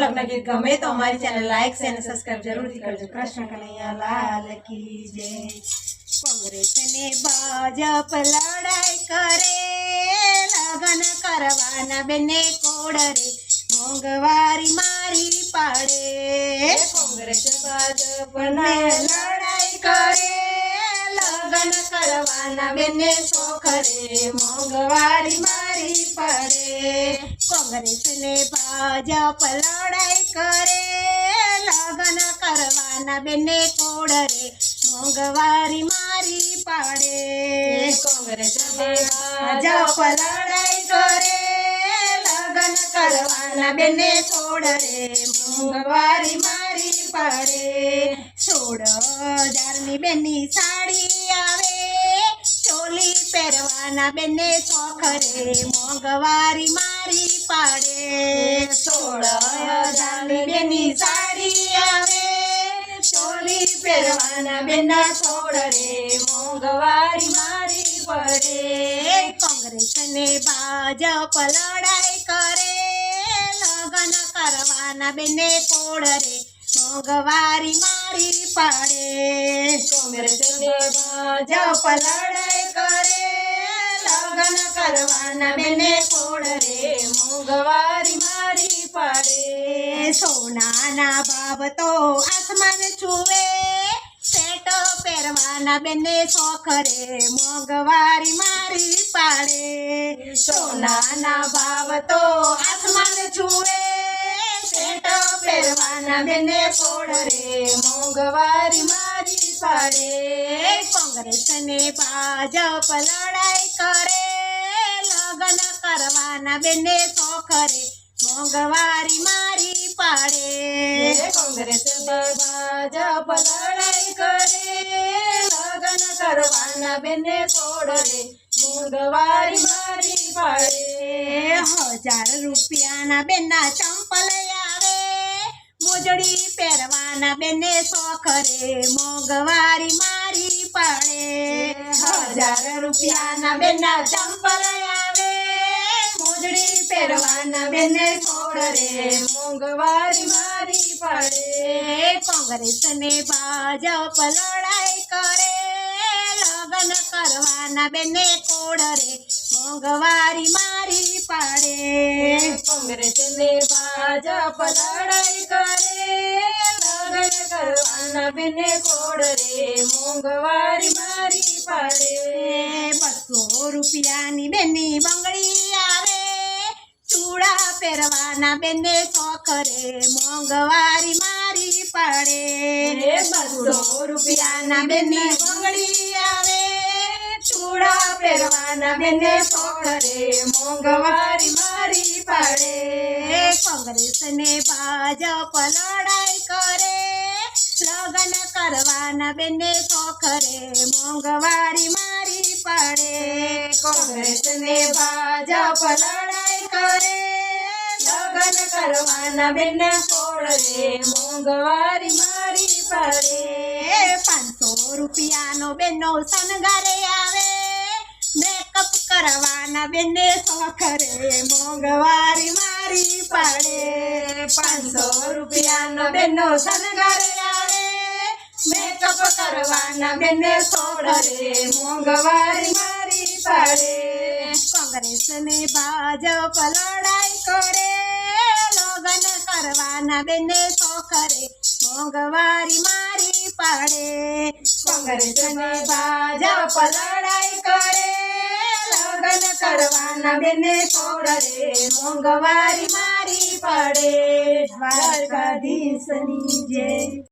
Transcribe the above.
લગ્ન ગીત ગમે તો અમારી ચેનલ લાઈક છે અને સબસ્ક્રાઈબ જરૂરથી કરજો કૃષ્ણ કનૈયા લાલ કી જય કોંગ્રેસ ને ભાજપ લડાઈ કરે લગ્ન કરવાના બેને કોડ રે મોંઘવારી મારી પાડે કોંગ્રેસ ભાજપ ને લડાઈ કરે લગ્ન કરવાના બેને શોખ રે મોંઘવારી મારી પડે કોંગ્રેસ ને ભાજપ લડાઈ કરે. લગ્ન કરવાના બેને કોડ રે મોંઘવારી મારી પાડે. કોંગ્રેસ ને ભાજપ લડાઈ કરે. લગ્ન કરવાના બેને છોડ રે મોંઘવારી મારી પાડે. સોળ હજારની બેની સાડી આવે. પહેરવાના બેને શોખ રે મોંઘવારી મારી પાડે. સોળ હજારની બેની સાડી આવે. ચોલી પહેરવાના બેના છોડ રે મોંઘવારી મારી પડે. કોંગ્રેસ ને ભાજપ લડાઈ કરે. લગ્ન કરવાના બેને કોડ રે મોંઘવારી મારી પાડે. કોંગ્રેસ ને ભાજપ લડાઈ લગ્ન કરવાના બેને કોણ રે, મોંઘવારી મારી પાડે. સોનાના ભાવ તો આસમાન છુવે સેટો પહેરવાના બેને શોખ રે, મોંઘવારી મારી પાડે. સોનાના ભાવ તો આસમાન છુવે સેટો પહેરવાના બેને ફોડ રે, મોંઘવારી મારી પાડે. કોંગ્રેસ ને ભાજપ લડાઈ કરે લગ્ન કરવાના બેને શોખ મોંઘવારી મારી પાડે. કોંગ્રેસ ભાજપ લડાઈ કરે. લગ્ન કરવાના બેને છોડરે મોંઘવારી મારી પાડે. હજાર રૂપિયાના બેના ચંપલ આવે. મોજડી પહેરવાના બેને શોખ મોંઘવારી મારી પાડે. હજાર રૂપિયાના બેના ચંપલ આવે પહેરવાના બેને છોડ રે મોંઘવારી મારી પાડે. કોંગ્રેસ ને ભાજપ લડાઈ કરે. લગ્ન કરવાના બેને કોડ રે મોંઘવારી મારી પાડે. કોંગ્રેસ ને ભાજપ લડાઈ કરે. લગ્ન કરવાના બેને કોડ રે મોંઘવારી મારી પાડે. ચૂડા પહેરવાના બેને શોખ રે મોંઘવારી મારી પાડે. બસો રૂપિયાના બેને બંગડી આવે. ચૂડા પહેરવાના બેને શોખ રે મોંઘવારી મારી પાડે. કોંગ્રેસ ને ભાજપ લડાઈ કરે. લગ્ન કરવાના બેને શોખ રે મોંઘવારી મારી પાડે. કોંગ્રેસ ને ભાજપ લડાઈ કરે. લગ્ન કરવાના બેન રે મોંઘવારી મારી પાડે પાંચસો રૂપિયાનો બેનો શણગારે આવે. મેકઅપ કરવાના બેને શોખ રે મોંઘવારી મારી પાડે. પાંચસો રૂપિયાનો બેનો શણગારે આવે. મેકઅપ કરવાના બેને સોળ રે મોંઘવારી મારી પાડે. કોંગ્રેસ ને ભાજપ લડાઈ કરે કરવાના બેને ખોખરે મોંઘવારી મારી પાડે. કોંગ્રેસને ભાજપ લડાઈ કરે. લગ્ન કરવાના બેને છોડ રે મોંઘવારી મારી પાડે. દ્વારકાધીશની જય